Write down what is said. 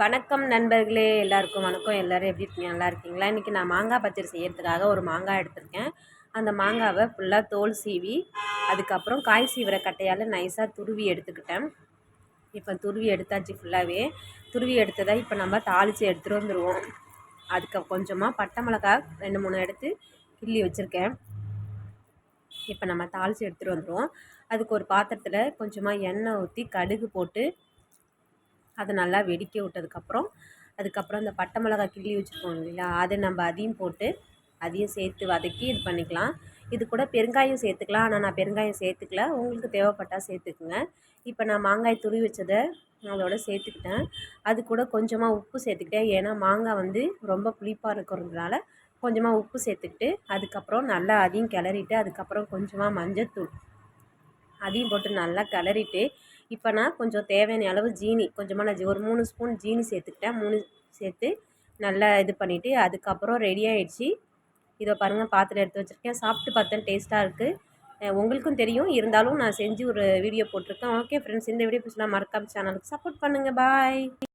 வணக்கம் நண்பர்களே எல்லாருக்கும் வணக்கம். எல்லோரும் எப்படி இருக்கீங்க? நல்லா இருக்கீங்களா? இன்றைக்கி நான் மாங்காய் பச்சடி செய்கிறதுக்காக ஒரு மாங்காய் எடுத்திருக்கேன். அந்த மாங்காவை ஃபுல்லாக தோல் சீவி அதுக்கப்புறம் காய் சீவிர கட்டையால் நைஸாக துருவி எடுத்துக்கிட்டேன். இப்போ துருவி எடுத்தாச்சு ஃபுல்லாகவே துருவி எடுத்ததை இப்போ நம்ம தாளித்து எடுத்துகிட்டு வந்துடுவோம் அதுக்கு கொஞ்சமாக பட்டை மிளகா ரெண்டு மூணு எடுத்து கிள்ளி வச்சுருக்கேன். இப்போ நம்ம தாளித்து எடுத்துகிட்டு வந்துடுவோம் அதுக்கு ஒரு பாத்திரத்தில் கொஞ்சமாக எண்ணெய் ஊற்றி கடுகு போட்டு அதை நல்லா வெடிக்க விட்டதுக்கப்புறம் அதுக்கப்புறம் இந்த பட்டை மிளகா கிள்ளி வச்சுருக்கோம் இல்லையா அதை நம்ம அதையும் போட்டு அதையும் சேர்த்து வதக்கி இது பண்ணிக்கலாம். இது கூட பெருங்காயம் சேர்த்துக்கலாம் ஆனால் நான் பெருங்காயம் சேர்த்துக்கல. உங்களுக்கு தேவைப்பட்டால் சேர்த்துக்குங்க. இப்போ நான் மாங்காய் துருவி வச்சதை அதோட சேர்த்துக்கிட்டேன். அது கூட கொஞ்சமாக உப்பு சேர்த்துக்கிட்டேன். ஏன்னா மாங்காய் வந்து ரொம்ப புளிப்பாக இருக்கிறதுனால கொஞ்சமாக உப்பு சேர்த்துக்கிட்டு அதுக்கப்புறம் நல்லா அதையும் கிளறிட்டு அதுக்கப்புறம் கொஞ்சமாக மஞ்சத்தூள் அதையும் போட்டு நல்லா கிளறிட்டு இப்போ நான் கொஞ்சம் தேவையான அளவு ஜீனி கொஞ்சமாக நான் ஒரு மூணு ஸ்பூன் ஜீனி சேர்த்துக்கிட்டேன். மூணு சேர்த்து நல்லா இது பண்ணிவிட்டு அதுக்கப்புறம் ரெடி ஆகிடுச்சி இதை பாருங்கள் பாத்திரம் எடுத்து வச்சுருக்கேன். சாப்பிட்டு பார்த்தேன் டேஸ்ட்டாக இருக்குது உங்களுக்கும் தெரியும். இருந்தாலும் நான் செஞ்சு ஒரு வீடியோ போட்டிருக்கேன். ஓகே ஃப்ரெண்ட்ஸ் இந்த வீடியோ பிடிச்சலாம் மறக்காம சேனலுக்கு சப்போர்ட் பண்ணுங்கள் பாய்